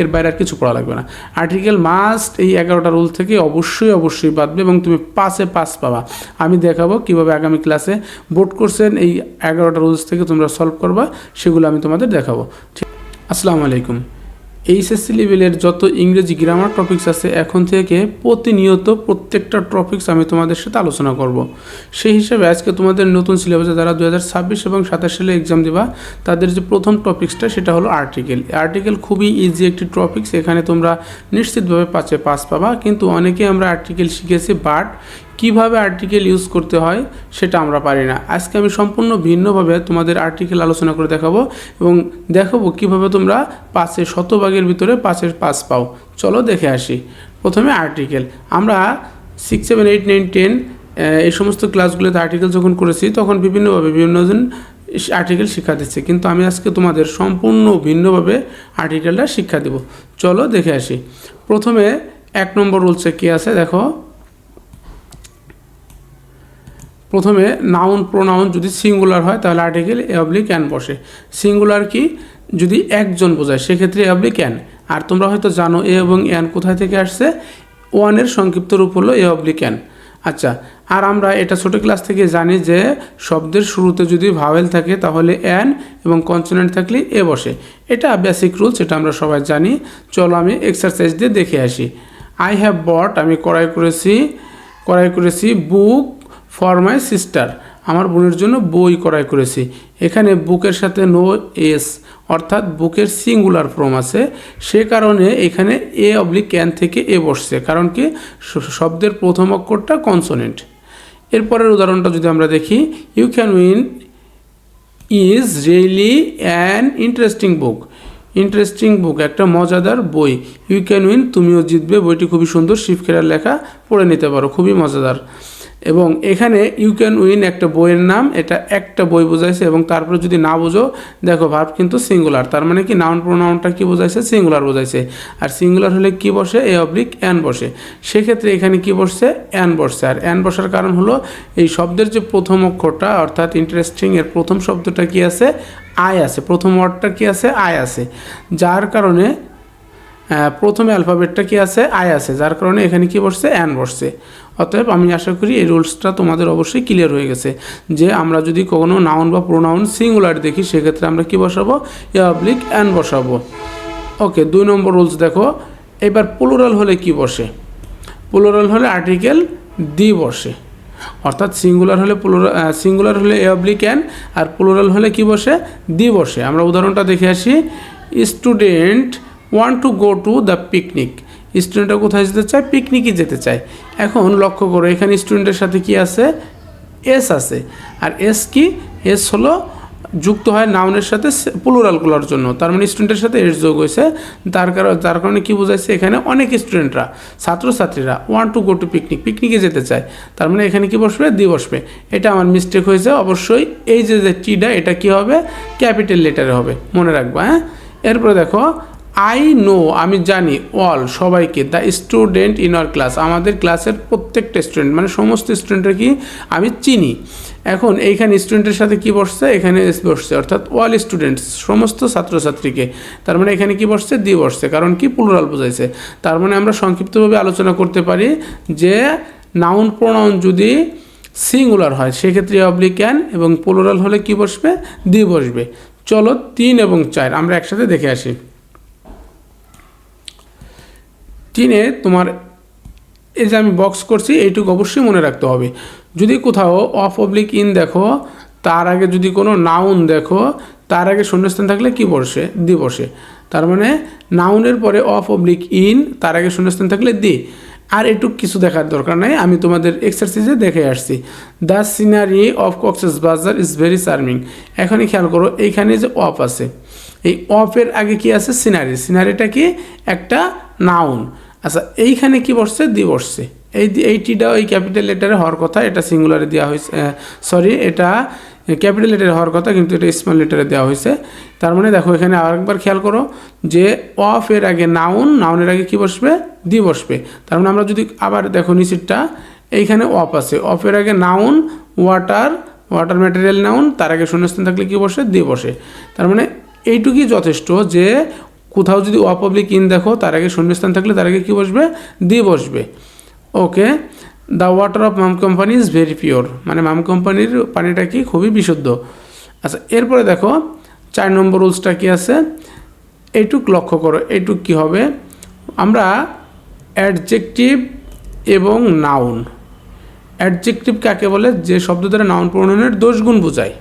এর বাইরে আর কিছু পড়া লাগবে না। আর্টিকেল মাস্ট এই এগারোটা রুল থেকে অবশ্যই অবশ্যই বাঁধবে এবং তুমি পাসে পাস পাবা। আমি দেখাবো কীভাবে আগামী ক্লাসে বোর্ড কোর্সের এই এগারোটা রুলস থেকে তোমরা সলভ করবা, সেগুলো আমি তোমাদের দেখাবো। ঠিক আসসালামু আলাইকুম। এইচএসসি লেভেলের যত ইংরেজি গ্রামার টপিকস আছে, এখন থেকে প্রতিনিয়ত প্রত্যেকটা টপিকস আমি তোমাদের সাথে আলোচনা করব। সেই হিসাবে আজকে তোমাদের নতুন সিলেবাসে যারা দু হাজার ছাব্বিশ এবং সাতাশ সালে এক্সাম দেবা, তাদের যে প্রথম টপিক্সটা সেটা হলো আর্টিকেল আর্টিকেল খুবই ইজি একটি টপিক্স এখানে তোমরা নিশ্চিতভাবে পাঁচে পাস পাবা। কিন্তু অনেকে আমরা আর্টিকেল শিখেছি বাট কীভাবে আর্টিকেল ইউজ করতে হয় সেটা আমরা পারি না। আজকে আমি সম্পূর্ণ ভিন্নভাবে তোমাদের আর্টিকেল আলোচনা করে দেখাবো এবং দেখাবো কীভাবে তোমরা পাঁচে শতভাগের ভিতরে পাঁচের পাঁচ পাও। চলো দেখে আসি। প্রথমে আর্টিকেল আমরা six seven eight nine ten এই সমস্ত ক্লাসগুলোতে আর্টিকেল যখন করেছি, তখন বিভিন্নভাবে বিভিন্নজন আর্টিকেল শিক্ষা দিচ্ছে। কিন্তু আমি আজকে তোমাদের সম্পূর্ণ ভিন্নভাবে আর্টিকেলটা শিক্ষা দেব। চলো দেখে আসি। প্রথমে এক নম্বর রুলসে কী আছে? দেখো। প্রথমে নাউন প্রোনাউন যদি সিঙ্গুলার হয়, তাহলে আর্টিকেল এ অবলিক ক্যান বসে। সিঙ্গুলার কি? যদি একজন বোঝায়, সেক্ষেত্রে এ অবলিক ক্যান আর তোমরা হয়তো জানো এ এবং অ্যান কোথায় থেকে আসছে? ওয়ানের সংক্ষিপ্ত রূপ হলো এ অবলিক ক্যান আচ্ছা আর আমরা এটা ছোটো ক্লাস থেকে জানি যে, শব্দের শুরুতে যদি ভাওয়েল থাকে, তাহলে অ্যান এবং কনসোনেন্ট থাকলে এ বসে। এটা বেসিক রুলস এটা আমরা সবাই জানি। চলো আমি এক্সারসাইজ দিয়ে দেখে আসি। আই হ্যাভ বট আমি করাই করেছি করাই করেছি বুক ফর মাই সিস্টার আমার বোনের জন্য বই করাই করেছি। এখানে বুকের সাথে নো এস অর্থাৎ বুকের সিঙ্গুলার ফর্ম আছে। সে কারণে এখানে এ অবলিক ক্যান থেকে এ বসছে, কারণ কি? শব্দের প্রথম অক্ষরটা কনসোনেন্ট এরপরের উদাহরণটা যদি আমরা দেখি you can win is really an interesting book interesting book একটা মজাদার বই। ইউ ক্যান উইন তুমিও জিতবে। বইটি খুবই সুন্দর শিবখেরার লেখা, পড়ে নিতে পারো, খুবই মজাদার। এবং এখানে ইউ ক্যান উইন একটা বইয়ের নাম, এটা একটা বই বোঝাইছে এবং তারপরে যদি না বোঝো, দেখো ভার্ব কিন্তু সিঙ্গুলার তার মানে কি নাউন প্রোনাউনটা কি বোঝাইছে? সিঙ্গুলার বোঝাইছে। আর সিঙ্গুলার হলে কি বসে? এ অবলিক অ্যান বসে। সেক্ষেত্রে এখানে কি বসছে? অ্যান বসছে। আর অ্যান বসার কারণ হলো এই শব্দের যে প্রথম অক্ষরটা, অর্থাৎ ইন্টারেস্টিং এর প্রথম শব্দটা কি আছে? আয় আছে। প্রথম ওয়ার্ডটা কি আছে? আয় আছে। যার কারণে প্রথমে অ্যালফাবেটটা কি আছে? আয় আছে, যার কারণে এখানে কি বসছে? অ্যান বসছে। অতএব আমি আশা করি এই রুলসটা তোমাদের অবশ্যই ক্লিয়ার হয়ে গেছে, যে আমরা যদি কোনো নাউন বা প্রোনাউন সিঙ্গুলার দেখি, সেক্ষেত্রে আমরা কি বসাবো? এ অবলিক অ্যান বসাবো। ওকে, দুই নম্বর রুলস দেখো। এবার প্লুরাল হলে কি বসে? প্লুরাল হলে আর্টিকেল দি বসে। অর্থাৎ সিঙ্গুলার হলে সিঙ্গুলার হলে এ অবলিক অ্যান আর প্লুরাল হলে কি বসে? দি বসে। আমরা উদাহরণটা দেখে আসি। Student want to go to the picnic স্টুডেন্টরা কোথায় যেতে চায়? পিকনিকে যেতে চায়। এখন লক্ষ্য করো, এখানে স্টুডেন্টের সাথে কি আছে? এস আছে। আর এস কি? এস হলো যুক্ত হয় নাউনের সাথে প্লুরালগুলোর জন্য। তার মানে স্টুডেন্টের সাথে এস যোগ হয়েছে। তার কারণে তার কারণে কী বোঝাইছে? এখানে অনেক স্টুডেন্টরা ছাত্রছাত্রীরা want to go to picnic পিকনিকে যেতে চায়। তার মানে এখানে কি বসবে? দি বসবে। এটা আমার মিস্টেক হয়েছে। অবশ্যই এই যে যে টিটা এটা কি হবে? ক্যাপিটাল লেটারে হবে। মনে রাখব হ্যাঁ? এরপরে দেখো আই নো আমি জানি অল সবাইকে the student in our class আমাদের ক্লাসের প্রত্যেকটা স্টুডেন্ট মানে সমস্ত স্টুডেন্টের কি, আমি চিনি। এখন এইখানে স্টুডেন্টের সাথে কি বসছে? এখানে বসছে, অর্থাৎ অল স্টুডেন্টস সমস্ত ছাত্রছাত্রীকে। তার মানে এখানে কি বসছে? দি বসছে, কারণ কি? প্লুরাল বোঝাইছে। তার মানে আমরা সংক্ষিপ্তভাবে আলোচনা করতে পারি যে নাউন প্রোনাউন যদি সিঙ্গুলার হয়, সেক্ষেত্রে অবলিক ক্যান এবং প্লুরাল হলে কি বসবে? দি বসবে। চলো তিন এবং চার, আমরা একসাথে দেখে আসি। তিনে তোমার, এই যে আমি বক্স করছি, এইটুকু অবশ্যই মনে রাখতে হবে। যদি কোথাও অফ অবলিক ইন দেখো, তার আগে যদি কোনো নাউন দেখো, তার আগে শূন্যস্থান থাকলে কি বসে? দি বসে। তার মানে নাউনের পরে অফ অবলিক ইন, তার আগে শূন্যস্থান থাকলে দি। আর একটু কিছু দেখার দরকার নাই, আমি তোমাদের এক্সারসাইজে দেখে আসছি। দ্য সিনারি অফ কক্সেস বাজার ইজ ভেরি চার্মিং এখানে খেয়াল করো, এইখানে যে অফ আছে। এই অফের আগে কি আছে? সিনারি সিনারিটা কি? একটা নাউন আচ্ছা এইখানে কি বসছে? দি বসছে। এই এইটিটা ওই ক্যাপিটাল লেটারে হওয়ার কথা, এটা সিঙ্গুলারে দেওয়া হয়েছে সরি, এটা ক্যাপিটাল লেটারে হওয়ার কথা, কিন্তু এটা স্মল লেটারে দেওয়া হয়েছে তার মানে দেখো, এখানে আরেকবার খেয়াল করো যে অফ এর আগে নাউন, নাউনের আগে কি বসবে? দি বসবে। তার মানে আমরা যদি আবার দেখো নিচেরটা, এইখানে অফ আছে। অফের আগে noun, water water material noun, তার আগে শূন্যস্থান থাকলে কি বসে? দি বসে। তার মানে এইটুকুই যথেষ্ট যে কোথাও যদি অপাবলিক ইন দেখো, তার আগে শূন্যস্থান থাকলে তার আগে কী বসবে? দি বসবে। Okay? The water of Mum company is very pure. মানে মাম কোম্পানির পানিটা কি? খুবই বিশুদ্ধ। আচ্ছা এরপরে দেখো, চার নম্বর রুলসটা কি আছে? এইটুক লক্ষ্য করো, এইটুক কি হবে? আমরা অ্যাডজেক্টিভ এবং নাউন। অ্যাডজেক্টিভ কাকে বলে? যে শব্দ দ্বারা নাউন প্রণয়নের দোষগুণ বোঝায়।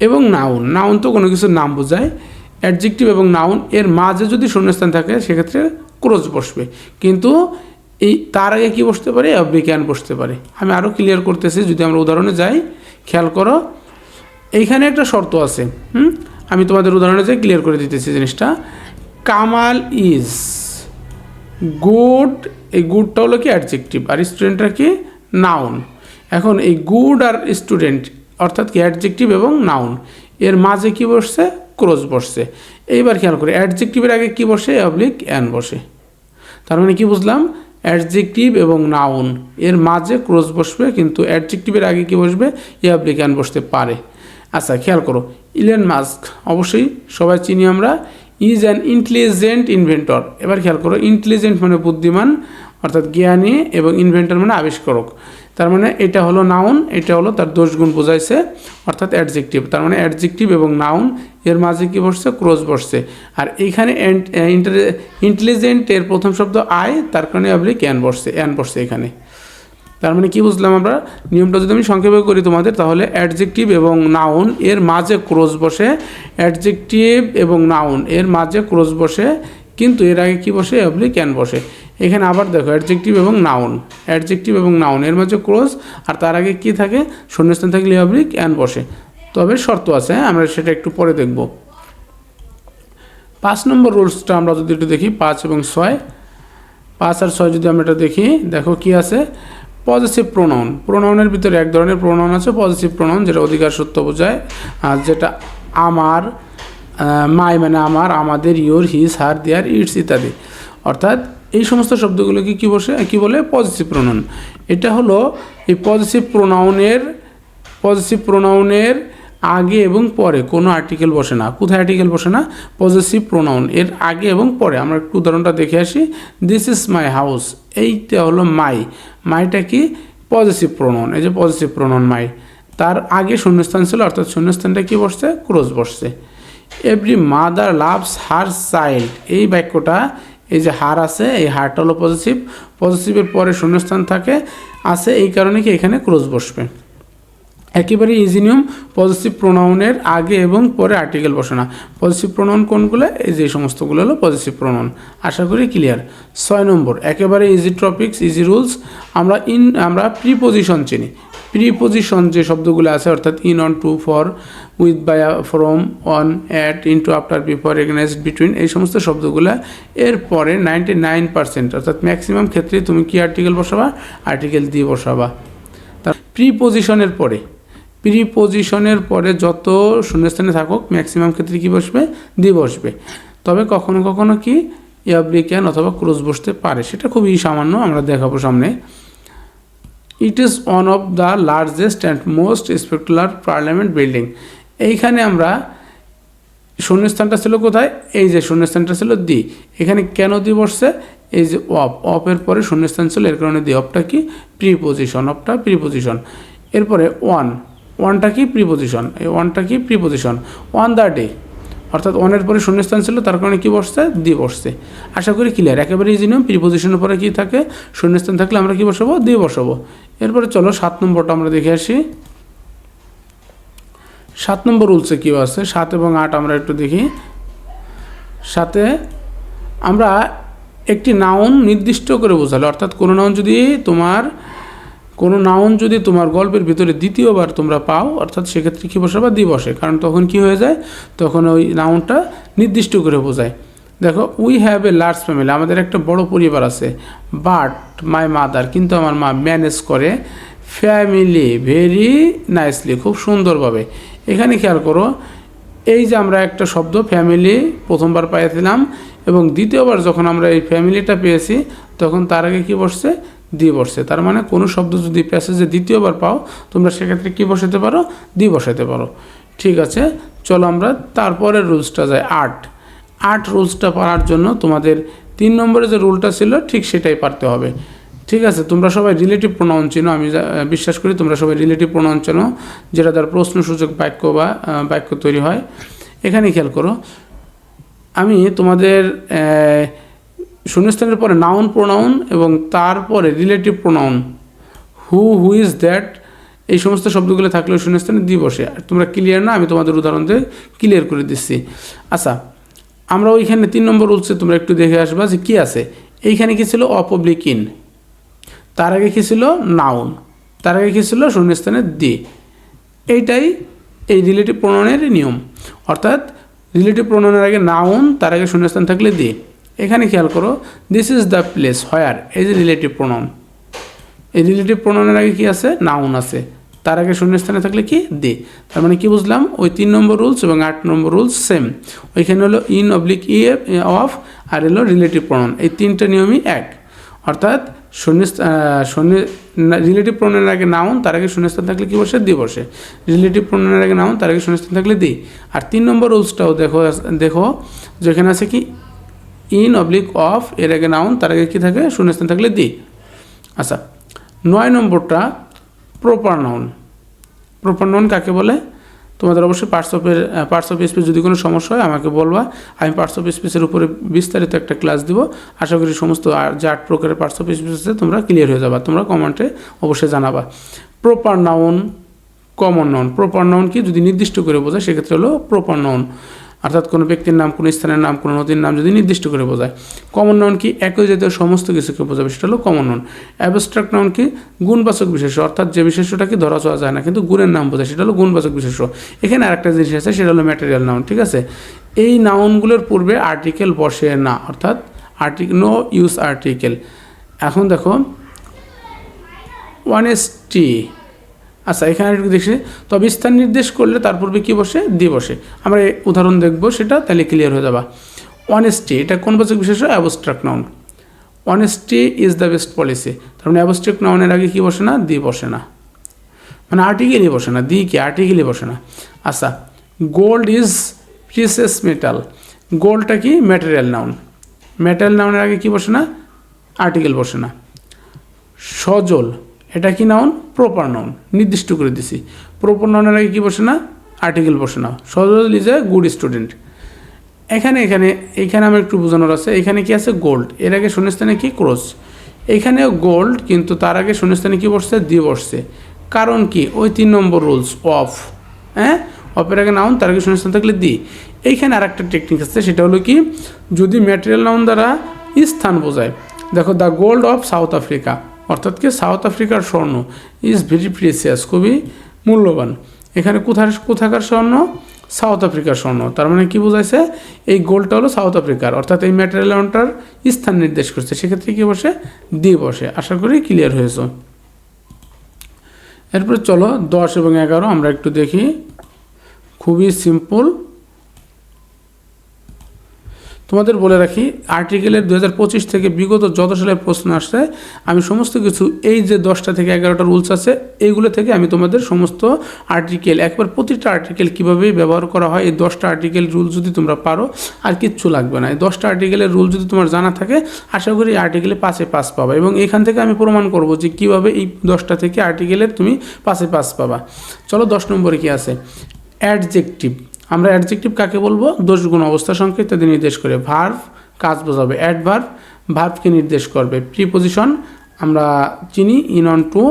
এবং নাউন নাউন তো কোনো কিছুর নাম বোঝায়। অ্যাডজেক্টিভ এবং নাউন এর মাঝে যদি শূন্যস্থান থাকে, সেক্ষেত্রে ক্রোজ বসবে। কিন্তু এই, তার আগে কি বসতে পারে? অব্লিক্যান বসতে পারে। আমি আরও ক্লিয়ার করতেছি, যদি আমরা উদাহরণে যাই, খেয়াল করো, এইখানে একটা শর্ত আছে, হুম? আমি তোমাদের উদাহরণে যাই ক্লিয়ার করে দিতেছি জিনিসটা। কামাল ইজ গুড এই গুডটা হলো কি? অ্যাডজেক্টিভ আর স্টুডেন্টরা কি? নাউন এখন এই গুড আর স্টুডেন্ট অর্থাৎ কি? অ্যাডজেক্টিভ এবং নাউন এর মাঝে কি বসছে? ক্রোজ বসছে। এইবার খেয়াল করে অ্যাডজেক্টিভের আগে কি বসে? অবলিক অ্যান বসে। তার মানে কি বুঝলাম? অ্যাডজেক্টিভ এবং নাউন এর মাঝে ক্রোজ বসবে, কিন্তু অ্যাডজেক্টিভের আগে কি বসবে? অবলিক অ্যান বসতে পারে। আচ্ছা খেয়াল করো ইলেন মাস্ক অবশ্যই সবাই চিনি আমরা ইজ অ্যান ইন্টেলিজেন্ট ইনভেন্টর এবার খেয়াল করো ইন্টেলিজেন্ট মানে বুদ্ধিমান অর্থাৎ জ্ঞানী এবং ইনভেন্টর মানে আবিষ্কারক। তার মানে এটা হলো নাউন এটা হলো তার দোষগুণ বোঝাইছে, অর্থাৎ অ্যাডজেক্টিভ তার মানে অ্যাডজেক্টিভ এবং নাউন এর মাঝে কি বসছে? ক্রোজ বসছে। আর এইখানে ইন্টেলিজেন্ট এর প্রথম শব্দ আই তার কারণে আপনি ক্যান বসছে অ্যান বসছে এখানে। তার মানে কি বুঝলাম আমরা? নিয়মটা যদি আমি সংক্ষেপে করি তোমাদের, তাহলে অ্যাডজেক্টিভ এবং নাউন এর মাঝে ক্রোজ বসে অ্যাডজেক্টিভ এবং নাউন এর মাঝে ক্রোজ বসে, কিন্তু এর আগে কি বসে? অবলি ক্যান বসে। এখানে আবার দেখো অ্যাডজেক্টিভ এবং নাউন অ্যাডজেক্টিভ এবং নাউন এর মাঝে ক্রোজ আর তার আগে কি থাকে? শূন্যস্থান থাকলে অবলিক অ্যান বসে। তবে শর্ত আছে হ্যাঁ আমরা সেটা একটু পরে দেখব। পাঁচ নম্বর রুলসটা আমরা যদি একটু দেখি, পাঁচ এবং ছয়। পাঁচ আর ছয় যদি আমরা এটা দেখি, দেখো কি আছে? পজিটিভ প্রোনাউন প্রোনাউনের ভিতরে এক ধরনের প্রোনাউন আছে পজিটিভ প্রোনাউন যেটা অধিকার সত্য বোঝায়, আর যেটা আমার মাই মানে আমার, আমাদের your his her there it's ইত্যাদি। অর্থাৎ এই সমস্ত শব্দগুলোকে কী বসে, কী বলে? পজিটিভ প্রোনাউন এটা হলো এই পজিটিভ প্রোনাউনের পজিটিভ প্রোনাউনের আগে এবং পরে, কোনো আর্টিকেল বসে না। কোথায় আর্টিকেল বসে না? পজিটিভ প্রোনাউন এর আগে এবং পরে। আমরা একটু উদাহরণটা দেখে আসি। দিস ইজ মাই হাউস এইটা হলো মাই মাইটা কি? পজিটিভ প্রোনাউন এই যে পজিটিভ প্রোনাউন মাই তার আগে শূন্যস্থান ছিল, অর্থাৎ শূন্যস্থানটা কি বসছে? ক্রোজ বসছে। Every mother loves her child এই বাক্যটা এই যে হার আছে, এই হারটা হলো পজিটিভ পজিটিভের পরে শূন্যস্থান থাকে, আছে এই কারণে কি এখানে ক্রস বসবে। একেবারে ইজি নিয়ম পজিটিভ প্রোনাউনের আগে এবং পরে আর্টিকেল বসে না পজিটিভ প্রোনাউন কোনগুলো? এই যে সমস্তগুলো হলো পজিটিভ প্রোনাউন আশা করি ক্লিয়ার ছয় নম্বর, একেবারে ইজি টপিক্স ইজি রুলস আমরা ইন আমরা প্রিপোজিশন চিনি। প্রিপোজিশন যে শব্দগুলো আছে, অর্থাৎ in on to for with by from on at into after before against between এই সমস্ত শব্দগুলো এর পরে নাইনটি নাইন পার্সেন্ট অর্থাৎ ম্যাক্সিমাম ক্ষেত্রে তুমি কি আর্টিকেল বসাবা? আর্টিকেল দিয়ে বসাবা। তার প্রিপোজিশনের পরে। প্রিপোজিশনের পরে যত শূন্যস্থানে থাকুক ম্যাক্সিমাম ক্ষেত্রে কি বসবে? দি বসবে। তবে কখনো কখনো কি ইয়াবলিক্যান অথবা ক্রোজ বসতে পারে, সেটা খুবই সামান্য, আমরা দেখাবো সামনে। It is one of the largest and most spectacular parliament building এইখানে আমরা শূন্যস্থানটা ছিল কোথায়? এই যে শূন্যস্থানটা ছিল দি এখানে কেন দি বসছে? এই যে অফ। অফের পরে শূন্যস্থান ছিল, এর কারণে দি অফটা কি? প্রিপোজিশন অফটা প্রিপোজিশন এরপরে ওয়ান ওয়ানটা কি প্রিপোজিশন এই ওয়ানটা কি প্রিপোজিশন ওয়ান দ্য ডে। অর্থাৎ ওয়ানের পরে শূন্যস্থান ছিল, তার কারণে কী বসছে? দি বসছে। আশা করি ক্লিয়ার একেবারে ইজি নিয়ম প্রিপোজিশনের পরে কী থাকে? শূন্যস্থান থাকলে আমরা কী বসাবো? দি বসাবো। এরপরে চলো সাত নম্বরটা আমরা দেখে আসি। সাত নম্বর রুলসে কী আছে? সাত এবং আট আমরা একটু দেখি। সাথে আমরা একটি নাউন নির্দিষ্ট করে বোঝালো, অর্থাৎ কোনো নাউন যদি তোমার কোনো নাউন যদি তোমার গল্পের ভিতরে দ্বিতীয়বার তোমরা পাও, অর্থাৎ সেক্ষেত্রে কী বসে বা দি বসে? কারণ তখন কি হয়ে যায়? তখন ওই নাউনটা নির্দিষ্ট করে বোঝায়। দেখো we have a large family আমাদের একটা বড় পরিবার আছে। বাট মাই মাদার কিন্তু আমার মা ম্যানেজ করে ফ্যামিলি ভেরি নাইসলি খুব সুন্দরভাবে। এখানে খেয়াল করো, এই যে আমরা একটা শব্দ ফ্যামিলি প্রথমবার পাইয়েছিলাম এবং দ্বিতীয়বার যখন আমরা এই ফ্যামিলিটা পেয়েছি, তখন তার আগে কী বসছে? দি বসছে তার মানে কোনো শব্দ যদি প্যাসেজে দ্বিতীয়বার পাও, তোমরা সেক্ষেত্রে কি বসাতে পারো? দি বসাতে পারো। ঠিক আছে? চলো আমরা তারপরের রুলসটা যাই। আট। আট রুলসটা পারার জন্য তোমাদের তিন নম্বরে যে রুলটা ছিল, ঠিক সেটাই পারতে হবে। ঠিক আছে? তোমরা সবাই রিলেটিভ প্রোনাউন চিনো, আমি বিশ্বাস করি তোমরা সবাই রিলেটিভ প্রোনাউন চেনো, যেটা তার প্রশ্নসূচক বাক্য বা বাক্য তৈরি হয়। এখানে খেয়াল করো, আমি তোমাদের শূন্যস্থানের পরে নাউন প্রোনাউন এবং তারপরে relative pronoun who who is that এই সমস্ত শব্দগুলো থাকলেও শূন্যস্থানে দি বসে। আর তোমরা ক্লিয়ার না? আমি তোমাদের উদাহরণ দিয়ে ক্লিয়ার করে দিচ্ছি। আচ্ছা আমরা ওইখানে তিন নম্বর রুলসে তোমরা একটু দেখে আসবা যে কী আছে। এইখানে কী ছিল? অপব্লিক ইন তার আগে কী ছিল? নাউন তার আগে কী ছিল? শূন্যস্থানের দি। এইটাই এই রিলেটিভ প্রণয়নের নিয়ম। অর্থাৎ রিলেটিভ প্রণয়নের আগে নাউন তার আগে শূন্যস্থান থাকলে দি। এখানে খেয়াল করো this is the place where এই যে রিলেটিভ প্রণয়ন এই রিলেটিভ প্রণয়নের আগে কি আছে? নাউন আছে। তার আগে শূন্যস্থানে থাকলে কি? দে তার মানে কি বুঝলাম? ওই তিন নম্বর রুলস এবং আট নম্বর রুলস সেম ওইখানে হলো ইন অবলিক ই অফ আর হলো রিলেটিভ প্রণয়ন এই তিনটা নিয়মই এক। অর্থাৎ শূন্য শূন্য রিলেটিভ প্রণয়নের আগে নাউন তার আগে শূন্যস্থান থাকলে কি বসে? দি বসে। রিলেটিভ প্রণয়নের আগে নাউন তার আগে শূন্যস্থান থাকলে দি আর তিন নম্বর রুলসটাও দেখো দেখো, যেখানে আছে কি? ইন অবলিক অফ এর আগে নাউন, তার আগে কী থাকে? শূন্যস্থান থাকলে দি। আচ্ছা নয় নম্বরটা প্রপার নাউন প্রপার নাউন কাকে বলে? তোমাদের অবশ্যই পার্টস অফের পার্টস অফ স্পেস যদি কোনো সমস্যা হয়, আমাকে বলবা। আমি পার্টস অফ স্পেসের উপরে বিস্তারিত একটা ক্লাস দিব। আশা করি সমস্ত আর- যে আট প্রকারের পার্টস অফ স্পেস আছে, তোমরা ক্লিয়ার হয়ে যাবা। তোমরা কমেন্টে অবশ্যই জানাবা। Proper noun common noun proper noun কি? যদি নির্দিষ্ট করে বোঝায়, সেক্ষেত্রে হলো প্রপার নাউন অর্থাৎ কোনো ব্যক্তির নাম, কোনো স্থানের নাম, কোনো নদীর নাম যদি নির্দিষ্ট করে বোঝায়। কমন নাউন কি? একই জাতীয় সমস্ত কিছুকে বোঝাবে, সেটা হলো কমন নাউন অ্যাবস্ট্রাক্ট নাউন কি? গুণবাচক বিশেষ্য, অর্থাৎ যে বিশেষ্যটাকে ধরা ছোঁয়া যায় না, কিন্তু গুণের নাম বোঝায়, সেটা হলো গুণবাচক বিশেষ্য। এখানে আরেকটা জিনিস আছে, সেটা হলো ম্যাটেরিয়াল নাউন ঠিক আছে? এই নাউনগুলোর পূর্বে আর্টিকেল বসে না, অর্থাৎ আর্টিক নো ইউজ আর্টিকেল এখন দেখো ওয়ান এস টি আচ্ছা এখানে একটু দেখছি তবে স্থান নির্দেশ করলে তার পূর্বে কী বসে? দি বসে। আমরা উদাহরণ দেখব, সেটা তাহলে ক্লিয়ার হয়ে যাবা। অনেস্টি এটা কোন বছর বিশেষ abstract noun honesty is the best policy তার মানে অ্যাবস্ট্রাক্ট নাউনের আগে কী বসে না? দি বসে না। মানে আর্টিকেলই বসে না। দি কি? আর্টিকেলই বসে না। আচ্ছা গোল্ড ইজ প্রিসেস মেটাল গোল্ডটা কি? ম্যাটেরিয়াল নাউন ম্যাটেরিয়াল নাউনের আগে কি বসে না? আর্টিকেল বসে না। সজল। এটা কি নাউন প্রপার নাউন নির্দিষ্ট করে দিছি। প্রপার নাউনের আগে কী বসে না? আর্টিকেল বসে না। Sajal is a good student এখানে এখানে এখানে আমার একটু বোঝানোর আছে। এখানে কি আছে? গোল্ড এর আগে শূন্যস্থানে কি? ক্রস এখানেও গোল্ড কিন্তু তার আগে শূন্যস্থানে কি বসছে? দিয়ে বসছে। কারণ কি? ওই তিন নম্বর রুলস অফ হ্যাঁ? অফের আগে নাউন তার আগে শূন্যস্থান থাকলে দি এইখানে আর একটা টেকনিক আছে, সেটা হলো কি? যদি ম্যাটেরিয়াল নাউন দ্বারা স্থান বোঝায়। দেখো the gold of South Africa অর্থাৎ কি সাউথ আফ্রিকার স্বর্ণ ইজ ভেরি প্রিসিয়াস খুবই মূল্যবান। এখানে কোথার, কোথাকার স্বর্ণ? সাউথ আফ্রিকার স্বর্ণ। তার মানে কি বোঝাইছে? এই গোলটা হলো সাউথ আফ্রিকার। অর্থাৎ এই ম্যাটেরিয়ালটার স্থান নির্দেশ করছে। সেক্ষেত্রে কি বসে? দি বসে। আশা করি ক্লিয়ার হয়েছে। এরপরে চলো দশ এবং এগারো, আমরা একটু দেখি। খুবই সিম্পল তোমাদের বলে রাখি আর্টিকেলের দু হাজার পঁচিশ থেকে বিগত যত সালের প্রশ্ন আসছে, আমি সমস্ত কিছু এই যে দশটা থেকে এগারোটা রুলস আছে, এইগুলো থেকে আমি তোমাদের সমস্ত আর্টিকেল একবার প্রতিটা আর্টিকেল কীভাবে ব্যবহার করা হয়, এই দশটা আর্টিকেল রুল যদি তোমরা পারো, আর কিচ্ছু লাগবে না। এই দশটা আর্টিকেলের রুল যদি তোমার জানা থাকে, আশা করি আর্টিকেলে পাশে পাস পাবা এবং এখান থেকে আমি প্রমাণ করব যে কীভাবে এই দশটা থেকে আর্টিকেলের তুমি পাশে পাস পাবা। চলো দশ নম্বরে কি আছে? অ্যাডজেক্টিভ আমরা অ্যাডজেক্টিভ কাকে বলব? দোষ গুণ অবস্থা সংকেত ইত্যাদি নির্দেশ করে ভার্ভ কাজ বোঝাবে অ্যাডভার্ভ ভার্ভকে নির্দেশ করবে প্রিপোজিশন আমরা চিনি ইন অন টু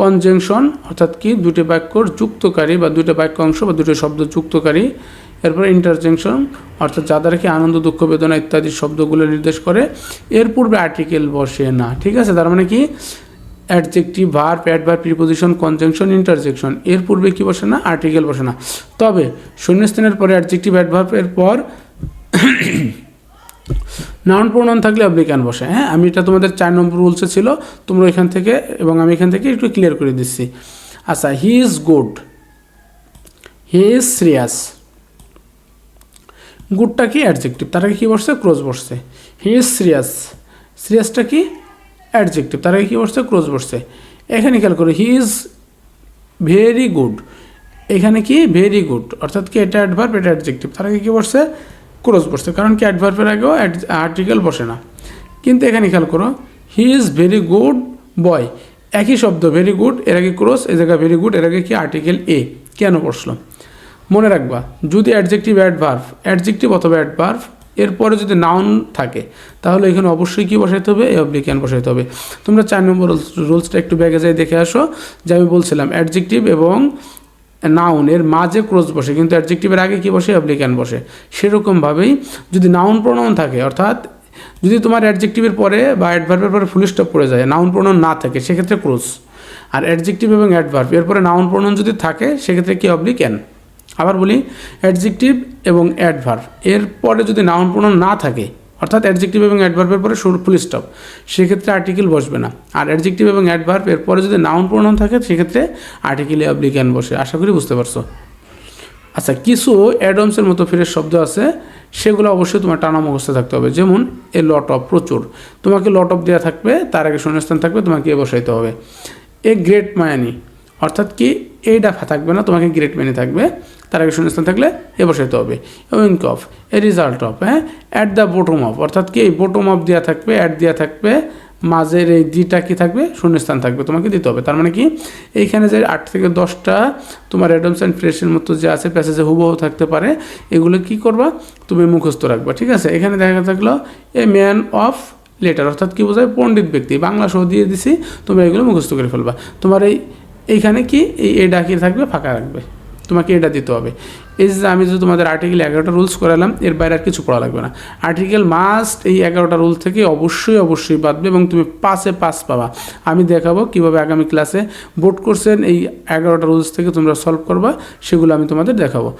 কনজেংশন অর্থাৎ কি? দুটি বাক্যর যুক্তকারী বা দুটো বাক্য অংশ বা দুটো শব্দ যুক্তকারী, এরপরে ইন্টারজেংশন অর্থাৎ যাদের কি আনন্দ, দুঃখ, বেদনা ইত্যাদি শব্দগুলো নির্দেশ করে, এর পূর্বে আর্টিকেল বসে না, ঠিক আছে? তার মানে কি? Adjective verb adverb preposition conjunction interjection এর পূর্বে কি বসে না? আর্টিকেল বসে না। তবে শূন্যস্থানের পরে অ্যাডজেক্টিভ অ্যাডভার্ব এর পর নাউন প্রোনাউন থাকলে অব্লিকান বসে? হ্যাঁ আমি এটা তোমাদের চার নম্বর রুলসে ছিল। তোমরা এখান থেকে এবং আমি এখান থেকে একটু ক্লিয়ার করে দিচ্ছি। আচ্ছা he is good he is serious গুডটা কি? অ্যাডজেক্টিভ তার কী বসছে? ক্রোজ বসছে। হি ইজ সিরিয়াস সিরিয়াসটা কি? অ্যাডজেক্টিভ তার আগে কী বসছে? ক্রোজ বসছে। এখানে খেয়াল করো হি ইজ ভেরি গুড এখানে কি? ভেরি গুড অর্থাৎ কি এটা অ্যাডভার্ব এটা অ্যাডজেক্টিভ তার আগে কী বসছে? ক্রস বসছে। কারণ কি অ্যাডভার্বের আগেও আর্টিকেল বসে না। কিন্তু এখানে খেয়াল করো he is very good boy একই শব্দ ভেরি গুড এর আগে ক্রস এ জায়গায় ভেরি গুড এর আগে কি আর্টিকেল এ কেন বসল? মনে রাখবা, যদি অ্যাডজেক্টিভ অ্যাডভার্ভ অ্যাডজেক্টিভ অথবা অ্যাডভার্ভ এরপরে যদি নাউন থাকে, তাহলে এখানে অবশ্যই কি বসাইতে হবে? এ অবলি ক্যান বসাইতে হবে। তোমরা চার নম্বর রুলসটা একটু ব্যাগে যাই, দেখে আসো। যে আমি বলছিলাম অ্যাডজেক্টিভ এবং নাউনের মাঝে ক্রস বসে, কিন্তু অ্যাডজেক্টিভের আগে কি বসে? অ্যাপ্লিক্যান বসে। সেরকমভাবেই যদি নাউন প্রোনাউন থাকে, অর্থাৎ যদি তোমার অ্যাডজেক্টিভের পরে বা অ্যাডভার্বের পরে ফুল স্টপ পড়ে যায় নাউন প্রোনাউন না থাকে, সেক্ষেত্রে ক্রস আর অ্যাডজেক্টিভ এবং অ্যাডভার্ব এরপরে নাউন প্রোনাউন যদি থাকে, সেক্ষেত্রে কি অবলি ক্যান আবার বলি অ্যাডজেক্টিভ এবং অ্যাডভার্ব এর পরে যদি নাউন প্রোনাউন না থাকে, অর্থাৎ অ্যাডজেক্টিভ এবং অ্যাডভার্বের পরে ফুল স্টপ সেক্ষেত্রে আর্টিকেল বসবে না। আর অ্যাডজেক্টিভ এবং অ্যাডভার্ব এর পরে যদি নাউন প্রোনাউন থাকে, সেক্ষেত্রে আর্টিকেল অবলি ক্যান বসে। আশা করি বুঝতে পারছ। আচ্ছা কিছু অ্যাডমসের মতো ফ্রেশ শব্দ আছে, সেগুলো অবশ্যই তোমার টানা মুখস্থ থাকতে হবে। যেমন এ লট অফ প্রচুর। তোমাকে লট অফ দেওয়া থাকবে, তার আগে শূন্যস্থান থাকবে, তোমাকে এ বসাইতে হবে। এ গ্রেট মায়ানি অর্থাৎ কি এইটা থাকবে না, তোমাকে গ্রেট মানি থাকবে। তার আগে শূন্যস্থান থাকলে এ বসাইতে হবে। Wink of a result of হ্যাঁ? অ্যাট দ্য বোটম অফ অর্থাৎ কি এই বোটম অফ দেওয়া থাকবে অ্যাট দেওয়া থাকবে, মাঝের এই দিটা কি থাকবে? শূন্যস্থান থাকবে, তোমাকে দিতে হবে। তার মানে কি? এইখানে যে আট থেকে দশটা তোমার অ্যাডমস অ্যান্ড ফ্রেশের মতো যে আছে প্যাসেজে হুবহু থাকতে পারে, এগুলো কি করবা? তুমি মুখস্থ রাখবা, ঠিক আছে? এখানে দেখা থাকল এ ম্যান অফ লেটার অর্থাৎ কি বোঝায়? পণ্ডিত ব্যক্তি। বাংলা সহ দিয়ে দিছি, তোমরা এগুলো মুখস্থ করে ফেলবা। তোমার এই, এইখানে কি? এই এ ডাকিয়ে থাকবে, ফাঁকা রাখবে। তোমাকে এটা দিতে হবে। এই যে আমি যে তোমাদের আর্টিকেল এগারোটা রুলস করালাম, এর বাইরে আর কিছু করা লাগবে না। আর্টিকেল মাস্ট এই এগারোটা রুল থেকে অবশ্যই অবশ্যই বাঁধবে এবং তুমি পাসে পাস পাবা। আমি দেখাবো কীভাবে আগামী ক্লাসে বোর্ড করছেন এই এগারোটা রুলস থেকে তোমরা সলভ করবা, সেগুলো আমি তোমাদের দেখাবো।